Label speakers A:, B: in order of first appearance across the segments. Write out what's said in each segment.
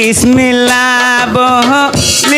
A: বিসমিল্লাহ লিয়ার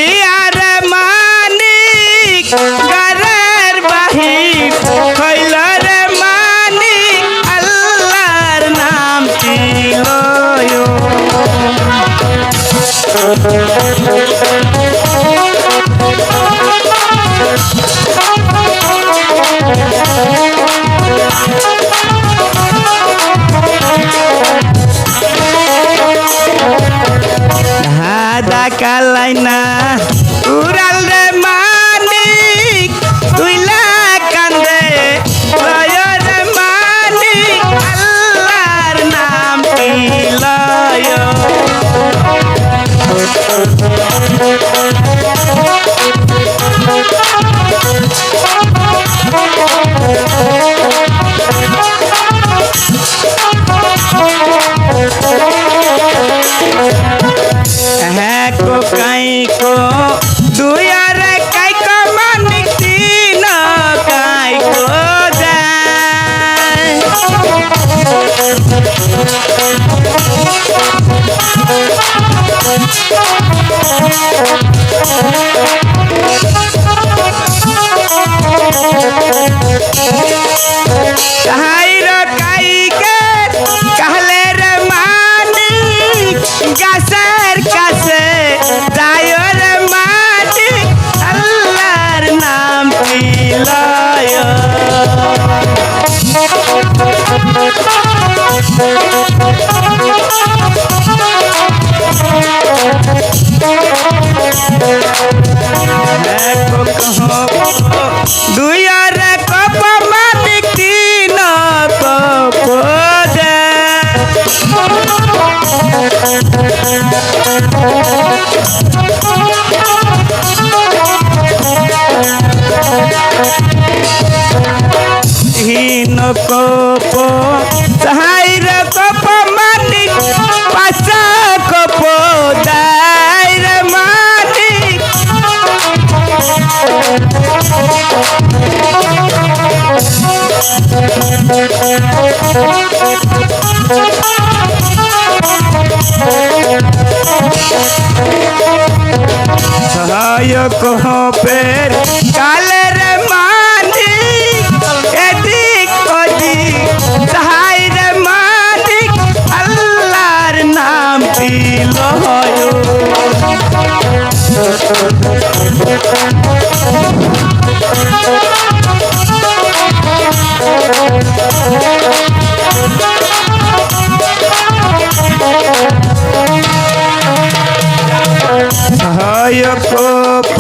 A: সহায়ক হপের কালের মানিক এদিক ওদিক সাহাইর মানিক আল্লাহর নাম দিল হয় সাদরে কপ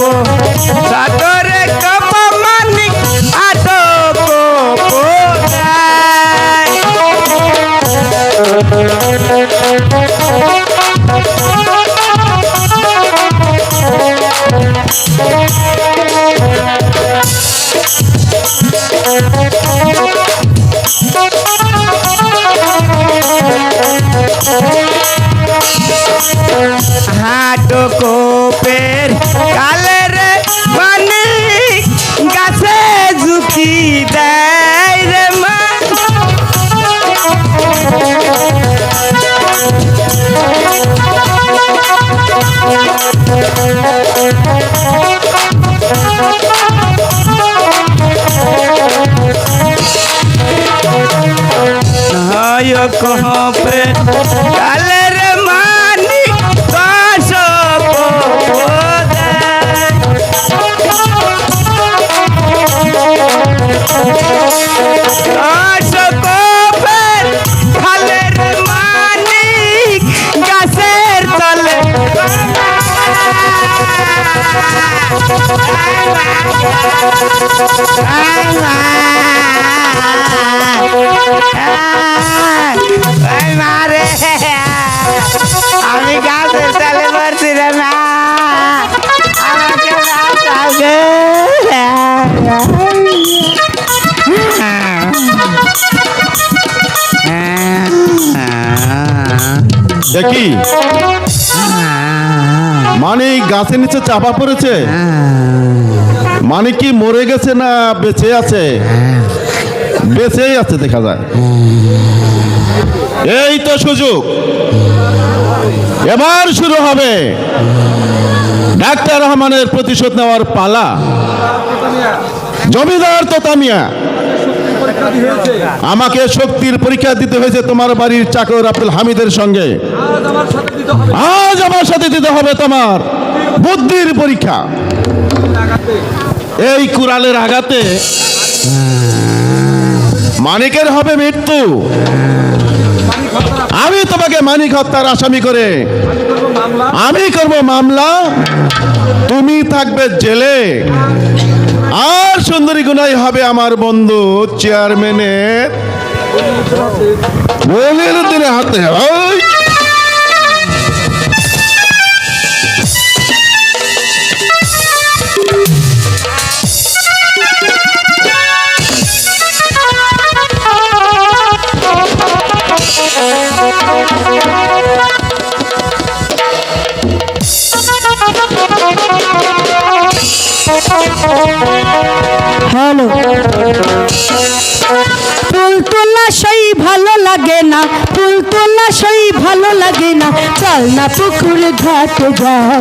A: হয় কহপে কালের মানিক দশ দশ আমি গাছের
B: দেখি। মানে গাছের নিচে চাপা পড়েছে। মানে কি মরে গেছে না বেঁচে আছে? বেঁচেই আছে দেখা যায়। এই তো সুযোগ। এবার শুরু হবে ডাক্তার রহমানের প্রতিশোধ নেওয়ার পালা। জমিদার তো তামিয়া আমাকে শক্তির পরীক্ষা দিতে হয়েছে তোমার বাড়ির চাকর আব্দুল হামিদের সঙ্গে। আজ আমার সাথে দিতে হবে তোমার বুদ্ধির পরীক্ষা। এই কুড়ালের আঘাতে মানিকের হবে মৃত্যু। আমি তোমাকে মানিক হত্যার আসামি করে আমি করব মামলা। তুমি থাকবে জেলে। আর সুন্দরী গুনাই হবে আমার বন্ধু চেয়ারম্যানের। হাতে
C: হ্যালো। ফুল তোলা সেই ভালো লাগে না, ফুল তোলা সেই ভালো লাগে না। চল না পুকুর ঘাটে যাও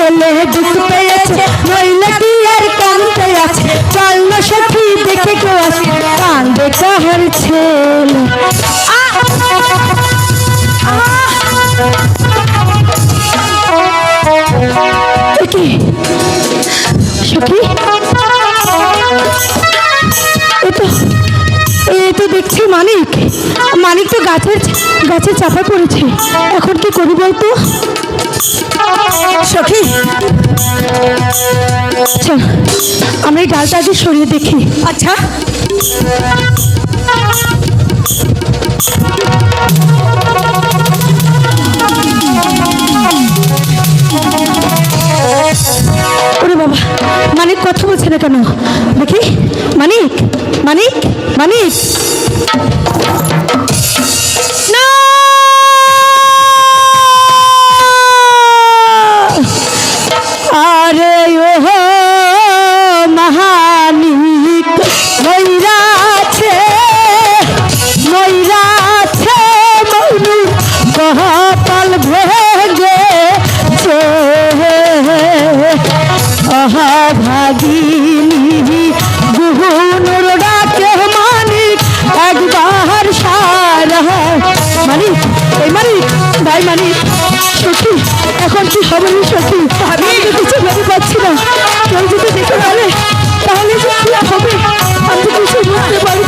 C: ছেলে দুঃখ পেয়েছে, নইলে কি আর কানতে আছে? চল না সখী, দেখে কেউ আসি কান্দে কাহার ছেলে! সখী? তো দেখছি মানিক। মানিক তো গাছের গাছে চাপা পড়েছে। এখন কি করি বলতো? সখী আচ্ছা আমরা এই ডালটা আগে সরিয়ে দেখি। আচ্ছা। ওরে বাবা মানিক কথা বলছে না কেন? দেখি মানিক মানিক মানিক। ভাগিনী গুহুনুর ডাকে মানিক একবার সারা মানিক, এই মানিক, ভাই এখন কি হবে রে সখী? আমি তো কিছু ভেবে পাচ্ছি না। কেউ যদি দেখে তাহলে কিছু বুঝতে পারছি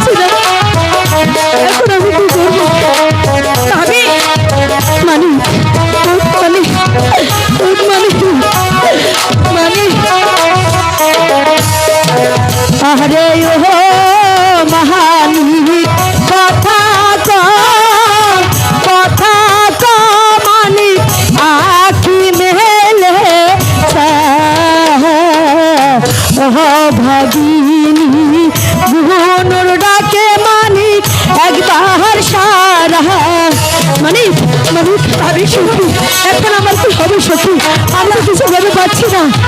C: ভেবে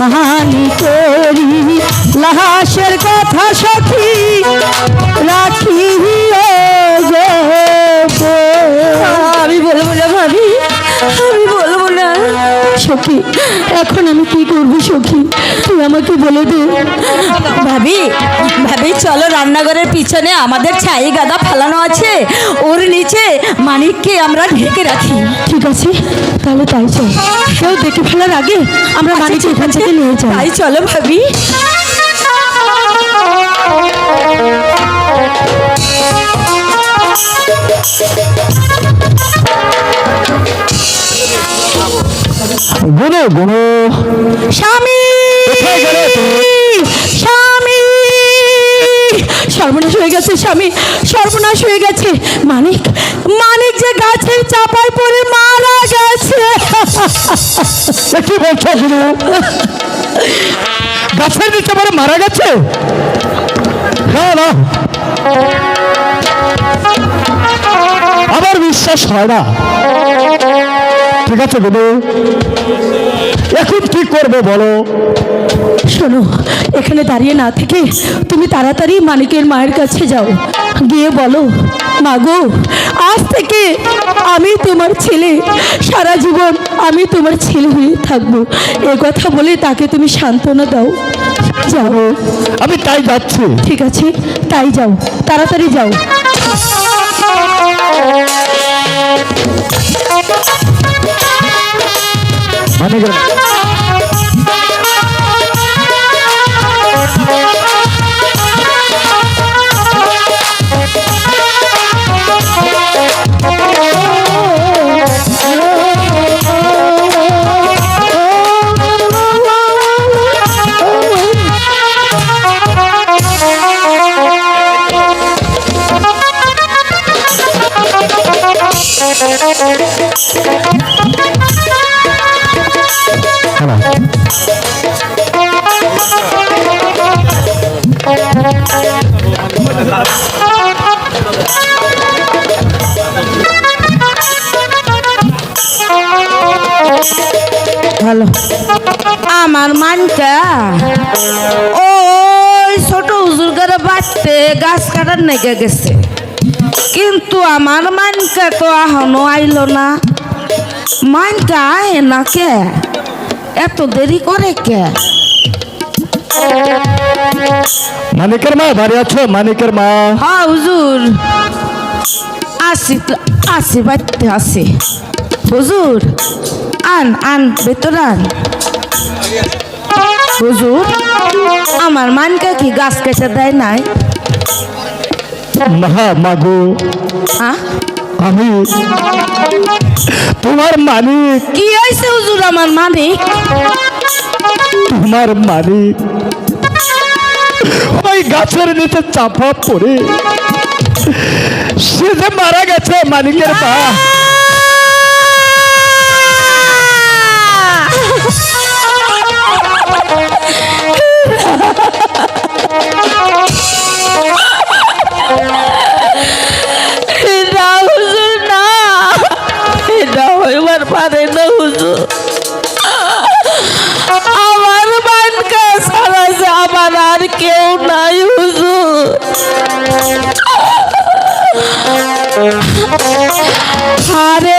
C: মানি করি। লাহাসের কথা সখী রাখি। সখী এখন আমি কি করব সখী? তুই আমাকে বলে দে। ভাবি ভাবি চলো রান্নাঘরের পিছনে আমাদের ছাই গাদা ফালানো আছে। ওর নিচে মানিককে আমরা ঢেকে রাখি। ঠিক আছে তাহলে তাই চল। কেউ দেখে ফেলার আগে আমরা মানিককে এখান থেকে নিয়ে যাই। তাই চলো ভাবি।
D: গুনো গুনো।
C: স্বামী।
D: কোথায় গেলে
C: স্বামী। সর্বনাশ হয়ে গেছে স্বামী। সর্বনাশ হয়ে গেছে। মানিক মানিক যে গাছের চাপায় পড়ে মারা গেছে।
D: কি বলছো গাছের নিচে মারা গেছে? না না। আমার বিশ্বাস হয় না। ঠিক আছে গুনো এখন কি করবে বলো?
C: শোনো এখানে দাঁড়িয়ে না থেকে তুমি তাড়াতাড়ি মানিকের মায়ের কাছে যাও। গিয়ে বলো মাগো আজ থেকে আমি তোমার ছেলে সারা জীবন আমি তোমার ছেলে হয়ে থাকব। এ কথা বলে তাকে তুমি সান্ত্বনা দাও। যাও।
D: আমি তাই যাচ্ছি।
C: ঠিক আছে তাই যাও তাড়াতাড়ি যাও।
D: মানে
E: আমার মানটা, ওই ছোট হুজুর করে বাড়তে গাছ কাটার নেগে গেছে। কিন্তু আমার মানটা তো এখনও আইলো না। মানটা আয় না কে? এত দেরি করে কে?
D: মানিকের মা বাড়ি আছো? মানিকের মা।
E: হ্যাঁ হুজুর। আসি আসি বাড়তে আসি। হুজুর আন আন ভেতর আন। হুজুর আমার মানকে কি গাছ কেটে দেয় নাই?
D: না মাগো।
E: হ্যাঁ?
D: আমি তোমার মানিক।
E: কি হয়েছে হুজুর আমার মানিক?
D: তোমার মানিক। ওই গাছের নিচে চাপা পড়ে। সে যে মারা গেছে মানিকের মা
C: Hare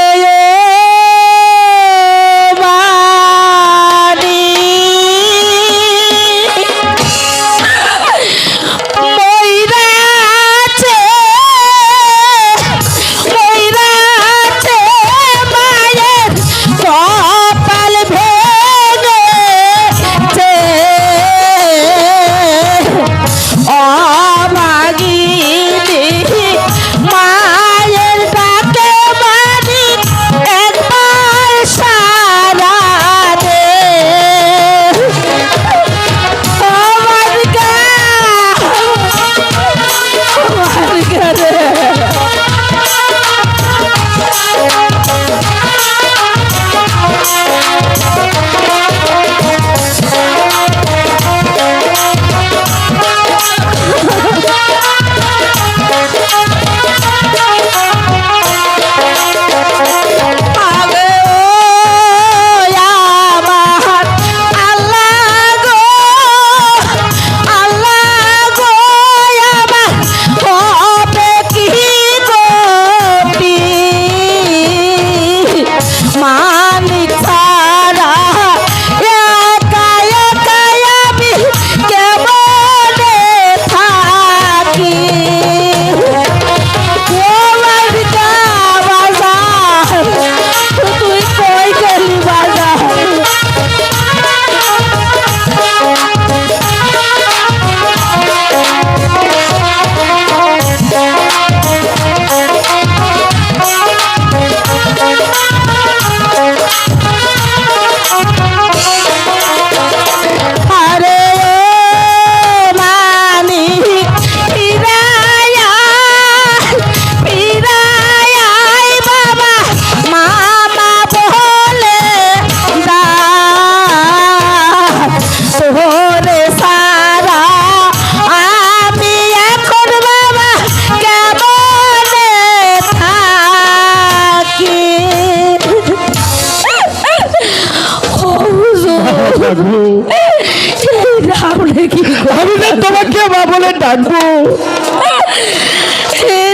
D: তোমাকে মা বলে ডাকবো।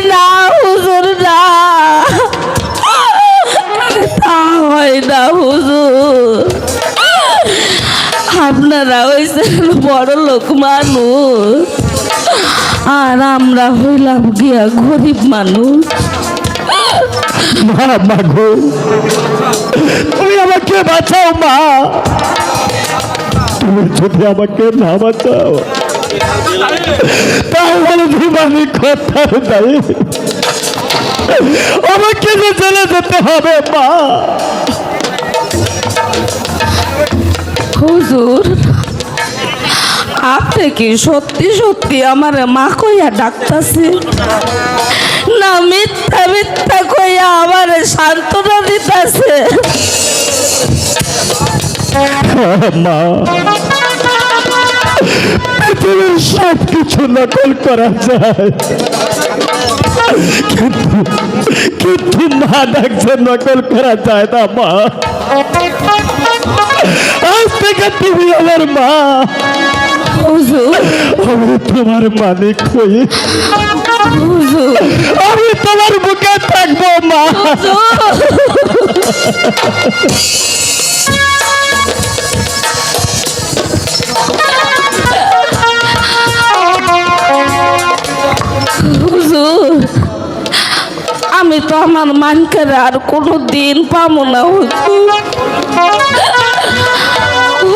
E: না হুজুর না। তা হয় না হুজুর। আপনারা হয়েছেন বড় লোক মানুষ। আর আমরা হইলাম গিয়া গরিব মানুষ।
D: মা মা গো তুমি আমাকে বাঁচাও মা। তুমি যদি আমাকে না বাঁচাও, তাহলে তুমি কথার দায়ী আমাকে যে চলে যেতে হবে, মা।
E: হুজুর, আপনি কি সত্যি সত্যি আমার মা কইয়া ডাকতাছে না মিথ্যা মিথ্যা কইয়া আমার সান্ত্বনা দিতাছে
D: পৃথিবীর সব কিছু নকল করা যায়। কিন্তু কিন্তু মা ডাকছে নকল করা যায় না মা। আজ থেকে তুমি আমার মা। আমি তোমার মালিক
E: হুজুর।
D: আমি তোমার বুকে থাকব মা।
E: আমি তো আমার মানকে আর কোনো দিন পাবো না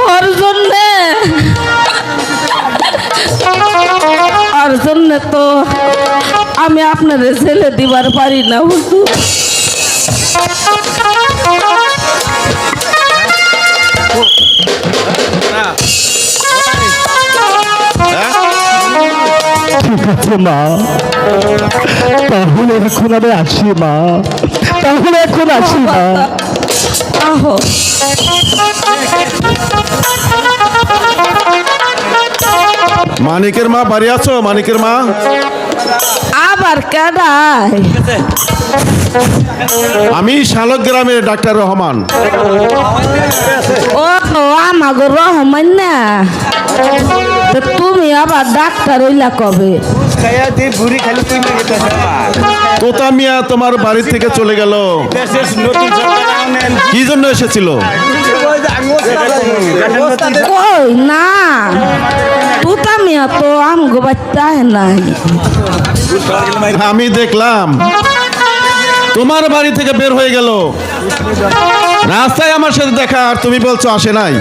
E: ওর জন্যে ওর জন্যে তো আমি আপনার ছেলে দিবার পারি না, হুজুর।
D: ঠিক আছে মা। তাহলে এখন আমি আসি মা। তাহলে এখন আসি মা।
E: আহো।
B: মানিকের মা বাড়ি আছো? মানিকের মা?
E: আবার কেডায়?
B: আমি শালক গ্রামের ডাক্তার রহমান।
E: ও আমাগো রহমান না তুমি আবার ডাক্তার হইলা কবে?
B: তোতা মিয়া তোমার বাড়ি থেকে চলে গেল। কি জন্য এসেছিল?
E: কই? না। তুতা মিয়া তো আমগো বাচ্চা নাই।
B: আমি দেখলাম তোমার বাড়ি থেকে বের হয়ে গেল। রাস্তায় আমার সাথে দেখা আর তুমি বলছো আসে নাই।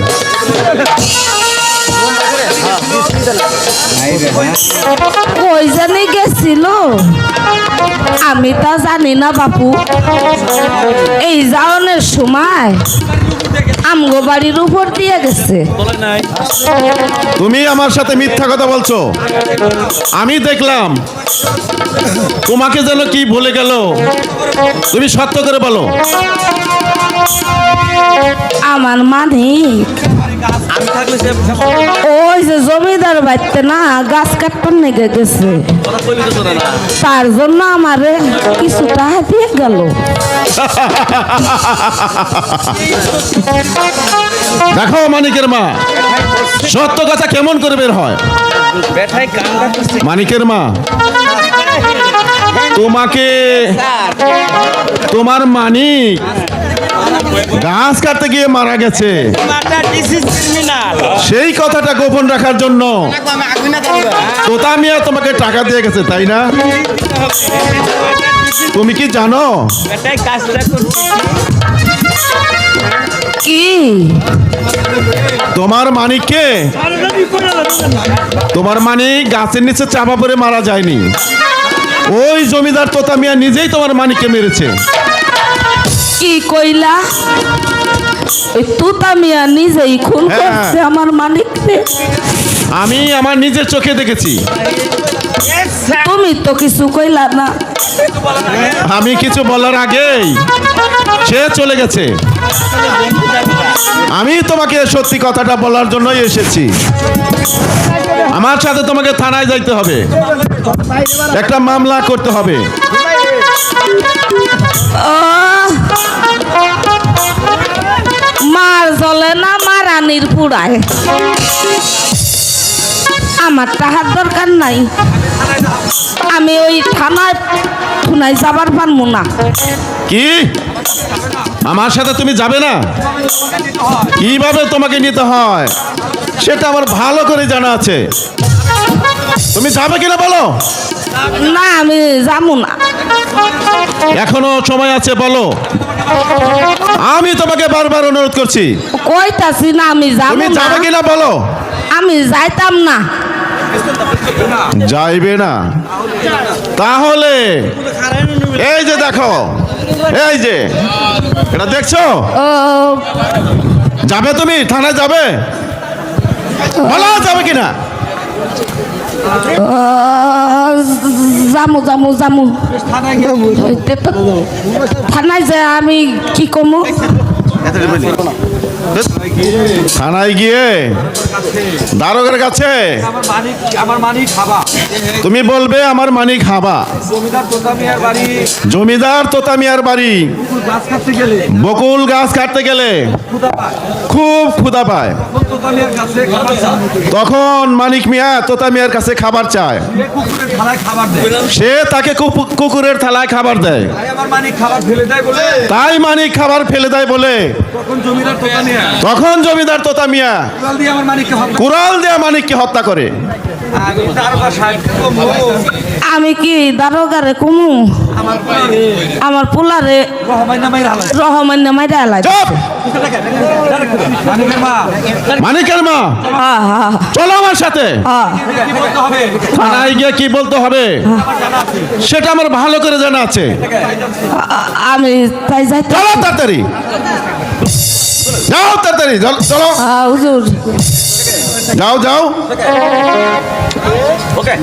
E: কই জানি গেছিল আমি তা জানি না বাপু এই যাওয়ানোর সময় আমগো বাড়ির উপর দিয়ে গেছে
B: তুমি আমার সাথে মিথ্যা কথা বলছো আমি দেখলাম তোমাকে যেন কি ভুলে গেল তুমি সত্য করে বলো
E: আমার মানিক
F: আমি থাকলে সে
E: ওই যে জমিদার বাড়িতে না গাছ কাটবার নেগে গেছে। তার জন্য আমারে কিছু টাকা দিয়ে গেল।
B: দেখো মানিকের মা সত্য কথা কেমন করে বের হয়? মানিকের মা তোমাকে তোমার মানিক গাছ কাটতে গিয়ে মারা গেছে। সেই কথাটা গোপন রাখার জন্য তোতা মিয়া তোমাকে টাকা দিয়ে গেছে তাই না? তুমি কি জানো?
E: কি?
B: তোমার মানিককে তোমার মানিক গাছের নিচে চাপা পড়ে মারা যায়নি। ওই জমিদার তোতা মিয়া নিজেই তোমার মানিককে মেরেছে।
E: কি কইলা? তুতা মিয়া নিজেই খুন
B: হ্যাঁ।
E: করছে আমার মানিককে
B: আমি আমার নিজের চোখে দেখেছি।
E: তুমি তো কিছু কইলা না।
B: আমি কিছু বলার আগেই সে চলে গেছে। আমি তোমাকে সত্যি কথাটা বলার জন্যই এসেছি। আমার সাথে তোমাকে থানায় যাইতে হবে। একটা মামলা করতে হবে।
E: মার জলে না মারানির পুড়ায়। আমার টাকার দরকার নাই। আমি ওই থানায় থুনায় যাবার পারব না।
B: কি? আমার সাথে তুমি যাবে না? কীভাবে তোমাকে নিতে হয়? সেটা আমার ভালো করে জানা আছে। তুমি যাবে কিনা বলো?
E: না আমি যাব না।
B: এখনও সময় আছে বলো। আমি তোমাকে বারবার অনুরোধ করছি।
E: কইতাছি না আমি যাব
B: তুমি
E: না।
B: যাবে কিনা বলো।
E: আমি যাইতাম না।
B: যাইবে না। তাহলে এই যে দেখো এই যে এটা দেখছ?
E: ও
B: যাবে তুমি? থানায় যাবে? বলো যাবে কিনা?
E: জামু জামু যামু হইতে থানায় যে আমি কি কমু?
B: থানায় গিয়ে দারোগের কাছে তুমি বলবে আমার মানি খাবা
G: জমিদার তোতামিয়ার বাড়ি।
B: বকুল গাছ কাটতে গেলে। খুব ক্ষুধা পায়।
G: তখন তোতামিয়ার কাছে খাবার চায়।
B: তখন মানিক মিয়া তোতামিয়ার কাছে খাবার চায়।
G: সে কুকুরের থালায় খাবার দেয়।
B: সে তাকে কুকু- কুকুরের থালায় খাবার দেয়।
G: তাই মানিক খাবার ফেলে দেয় বলে। তখন জমিদার
B: জমিদার তোতামিয়া
G: কুড়াল মানিককে হত্যা
B: দেয়া মানিককে হত্যা করে।
G: আমি
E: কি দারোগারে কমু?
G: আমার পুলারে।
E: আমার পোলারে
G: রহমান
E: মাইরা এলাই
G: মানিকের মা।
B: চলো আমার সাথে।
E: হ্যাঁ
G: কি বলতে হবে?
B: থানায় গিয়ে কি বলতে হবে? সেটা আমার ভালো করে জানা আছে।
E: আমি তাই যাইতে
B: চলো তাড়াতাড়ি। যাও তাড়াতাড়ি চল- চলো
E: হ্যাঁ, হুজুর
B: যাও যাও
G: ওকে